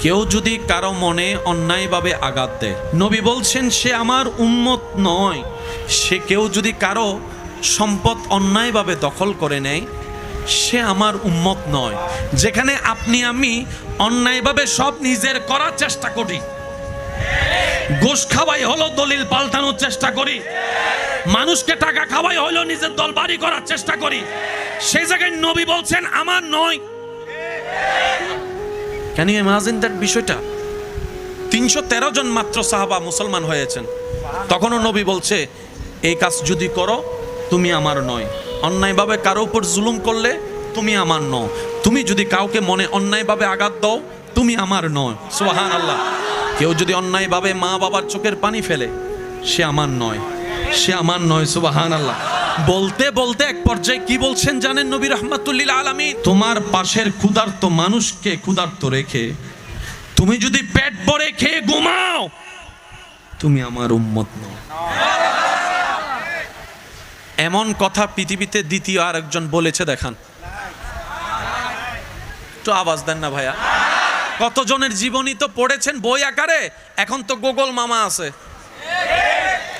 কেউ যদি কারও মনে অন্যায়ভাবে আঘাত দেয়। নবী বলছেন, সে আমার উন্মত নয়। সে কেউ যদি কারও সম্পদ অন্যায়ভাবে দখল করে নেয়, সে আমার উন্মত নয়। যেখানে আপনি, আমি অন্যায়ভাবে সব নিজের করার চেষ্টা করি। ঘুষ খাওয়াই হলো দলিল পাল্টানোর চেষ্টা করি। মানুষকে টাকা খাওয়াই হলো নিজের দল বাড়ি করার চেষ্টা করি। সেই জায়গায় নবী বলছেন, আমার নয়। ক্যান ইউ ইমাজিন দ্যাট বিষয়টা? তিনশো তেরো জন মাত্র সাহাবা মুসলমান হয়েছেন। তখনও নবী বলছে, এই কাজ যদি করো, তুমি আমার নয়। অন্যায়ভাবে কারও উপর জুলুম করলে, তুমি আমার নও। তুমি যদি কাউকে মনে অন্যায়ভাবে আঘাত দাও, তুমি আমার নয়। সোহান আল্লাহ কেউ যদি অন্যায়ভাবে মা বাবার চোখের পানি ফেলে, সে আমার নয়। সে আমার নয় সুবাহান আল্লাহ বলতে বলতে এক পর্যায়ে কি বলছেন জানেন নবী রহমাতুল্লিল আলমী তোমার পাশের ক্ষুধার্ত মানুষকে ক্ষুধার্ত রেখে, তুমি যদি পেট ভরে খেয়ে ঘুমাও, তুমি আমার উম্মত নও। এমন কথা পৃথিবীতে দ্বিতীয় আর একজন বলেছে, দেখান। একটু আওয়াজ দেন না ভাইয়া। কতজনের জীবনী তো পড়েছেন বই আকারে? এখন তো গোগল মামা আছে।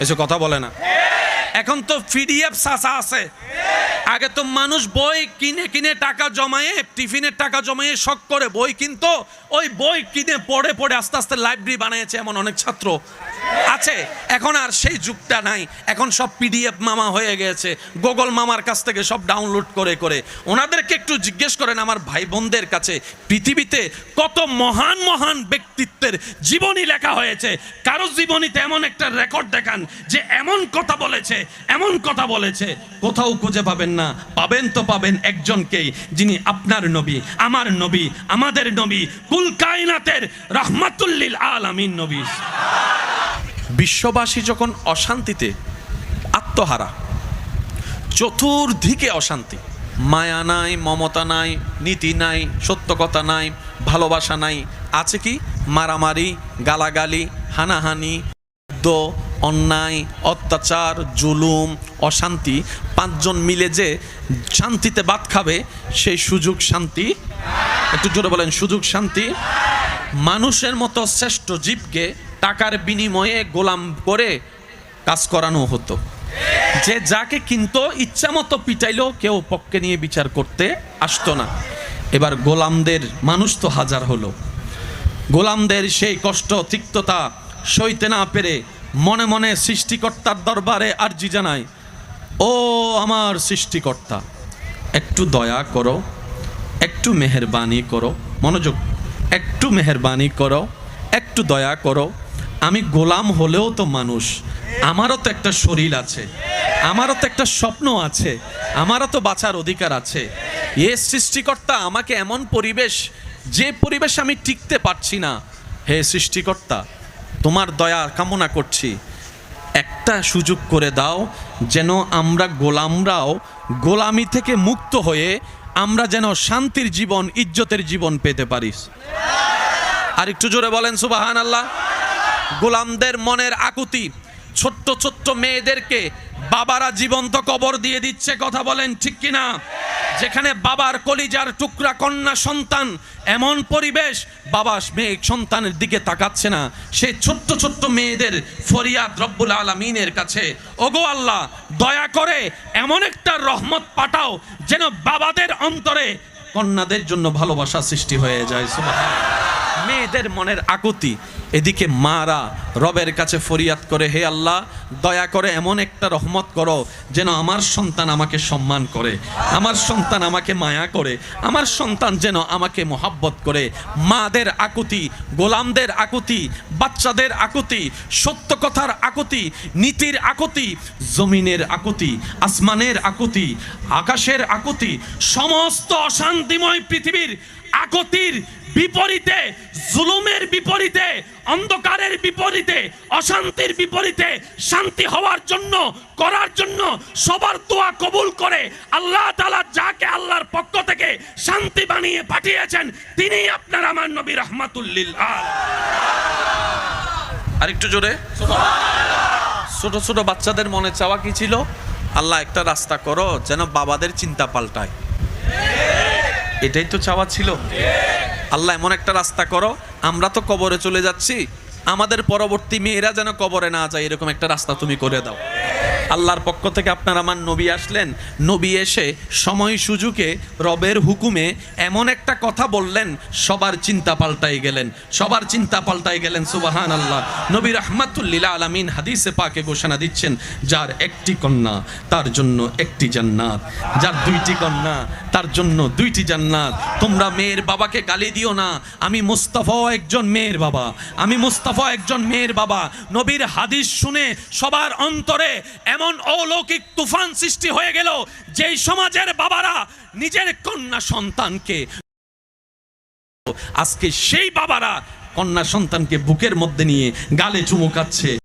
এসব কথা বলে না। এখন তো পিডিএফ সাসা আছে। আগে তো মানুষ বই কিনে কিনে টাকা জমায়ে, টিফিনের টাকা জমায়ে শখ করে বই কিনতো। ওই বই কিনে পড়ে পড়ে আস্তে আস্তে লাইব্রেরি বানিয়েছে এমন অনেক ছাত্র আছে। এখন আর সেই যুগটা নাই। এখন সব পিডিএফ মামা হয়ে গেছে। গুগল মামার কাছ থেকে সব ডাউনলোড করে করে। ওনাদেরকে একটু জিজ্ঞেস করেন আমার ভাই বোনদের কাছে, পৃথিবীতে কত মহান মহান ব্যক্তিত্বের জীবনী লেখা হয়েছে? কারও জীবনীতে এমন একটা রেকর্ড দেখান যে এমন কথা বলেছে এমন কথা বলেছে কোথাও খুঁজে পাবেন না। পাবেন তো পাবেন একজনকেই যিনি আপনার নবী আমার নবী আমাদের নবী কুল কায়নাতের রহমাতুল্লিল আলামিন নবী। বিশ্ববাসী যখন অশান্তিতে আত্মহারা চতুর্দিকে অশান্তি মায়া নাই মমতা নাই নীতি নাই সত্য কথা নাই ভালোবাসা নাই আছে কি? মারামারি গালাগালি হানাহানি যুদ্ধ, অন্যায়, অত্যাচার, জুলুম, অশান্তি, পাঁচজন মিলে যে শান্তিতে বাদ খাবে, সেই সুযোগ শান্তি। একটু জোরে বলেন, সুযোগ শান্তি। মানুষের মতো শ্রেষ্ঠ জীবকে টাকার বিনিময়ে গোলাম করে কাজ করানো হতো। যে যাকে কিন্তু ইচ্ছা মতো পিটাইলো, কেউ পক্ষে নিয়ে বিচার করতে আসতো না। এবার গোলামদের, মানুষ তো হাজার হলো। গোলামদের সেই কষ্ট, তিক্ততা সইতে না পেরে মনে মনে সৃষ্টিকর্তার দরবারে আর্জি জানায় ও আমার সৃষ্টিকর্তা, একটু দয়া করো, একটু মেহেরবানি করো, মনোযোগ, একটু মেহেরবানি করো, একটু দয়া করো, আমি গোলাম হলেও তো মানুষ, আমারও তো একটা শরীর আছে, আমারও তো একটা স্বপ্ন আছে, আমারও তো বাঁচার অধিকার আছে, এ সৃষ্টিকর্তা আমাকে এমন পরিবেশ, যে পরিবেশ আমি টিকতে পারছি না। হে সৃষ্টিকর্তা তোমার দয়া কামনা করছি। একটা সুযোগ করে দাও, যেন আমরা গোলামরাও গোলামি থেকে মুক্ত হয়ে আমরা যেন শান্তির জীবন, ইজ্জতের জীবন পেতে পারি। আর একটু জোরে বলেন সুবাহান আল্লাহ গোলামদের মনের আকুতি, ছোট্ট ছোট্ট মেয়েদেরকে বাবারা জীবন্ত কবর দিয়ে দিচ্ছে কথা বলেন ঠিক কিনা? যেখানে বাবার কলিজার টুকরা কন্যা সন্তান, এমন পরিবেশ বাবা মেয়ে সন্তানের দিকে তাকাচ্ছে না। সে ছোট্ট ছোট্ট মেয়েদের ফরিয়াদ রব্বুল আলমিনের কাছে, ওগো আল্লাহ, দয়া করে এমন একটা রহমত পাঠাও যেন বাবাদের অন্তরে কন্যাদের জন্য ভালোবাসা সৃষ্টি হয়ে যায়। মেয়েদের মনের আকুতি এদিকে মারা রবের কাছে ফরিয়াদ করে, হে আল্লাহ, দয়া করে এমন একটা রহমত করো যেন আমার সন্তান আমাকে সম্মান করে, আমার সন্তান আমাকে মায়া করে, আমার সন্তান যেন আমাকে মোহাব্বত করে। মাদের আকুতি, গোলামদের আকুতি, বাচ্চাদের আকুতি, সত্য কথার আকুতি, নীতির আকুতি, জমিনের আকুতি, আসমানের আকুতি, আকাশের আকুতি, সমস্ত অশান্তিময় পৃথিবীর আকুতির বিপরীতে, জুলুমের বিপরীতে, অন্ধকারের বিপরীতে, অশান্তির বিপরীতে শান্তি হওয়ার জন্য, করার জন্য সবার দোয়া কবুল করে আল্লাহ তালা যাকে আল্লাহর পক্ষ থেকে শান্তি বানিয়ে পাঠিয়েছেন তিনি আপনার আমার নবী রহমাতুল্লিল আরেকটু জোরে। ছোট ছোট বাচ্চাদের মনে চাওয়া কি ছিল? আল্লাহ একটা রাস্তা করো, যেন বাবাদের চিন্তা পাল্টায়। এটাই তো চাওয়া ছিল। আল্লাহ এমন একটা রাস্তা করো, আমরা তো কবরে চলে যাচ্ছি, আমাদের পরবর্তী মেয়েরা যেন কবরে না যায়, এরকম একটা রাস্তা তুমি করে দাও। আল্লাহর পক্ষ থেকে আপনার আমার নবী আসলেন, নবী এসে সময় সুযোগে রবের হুকুমে এমন একটা কথা বললেন, সবার চিন্তা পাল্টাই গেলেন, সবার চিন্তা পাল্টাই গেলেন সুবাহান আল্লাহ নবী রহমাতুল্লিল আলমিন হাদিসে পাকে ঘোষণা দিচ্ছেন, যার একটি কন্যা, তার জন্য একটি জান্নাত, যার দুইটি কন্যা তার জন্য দুইটি জান্নাত। তোমরা মেয়ের বাবাকে গালি দিও না। আমি মুস্তাফাও একজন মেয়ের বাবা। আমি মুস্তাফা একজন মেয়ের বাবা। নবীর হাদিস শুনে সবার অন্তরে এমন অলৌকিক তুফান সৃষ্টি হয়ে গেল, যেই সমাজের বাবারা নিজের কন্যা সন্তানকে আজকে সেই বাবারা কন্যা সন্তানকে বুকের মধ্যে নিয়ে গালে চুমুকাচ্ছে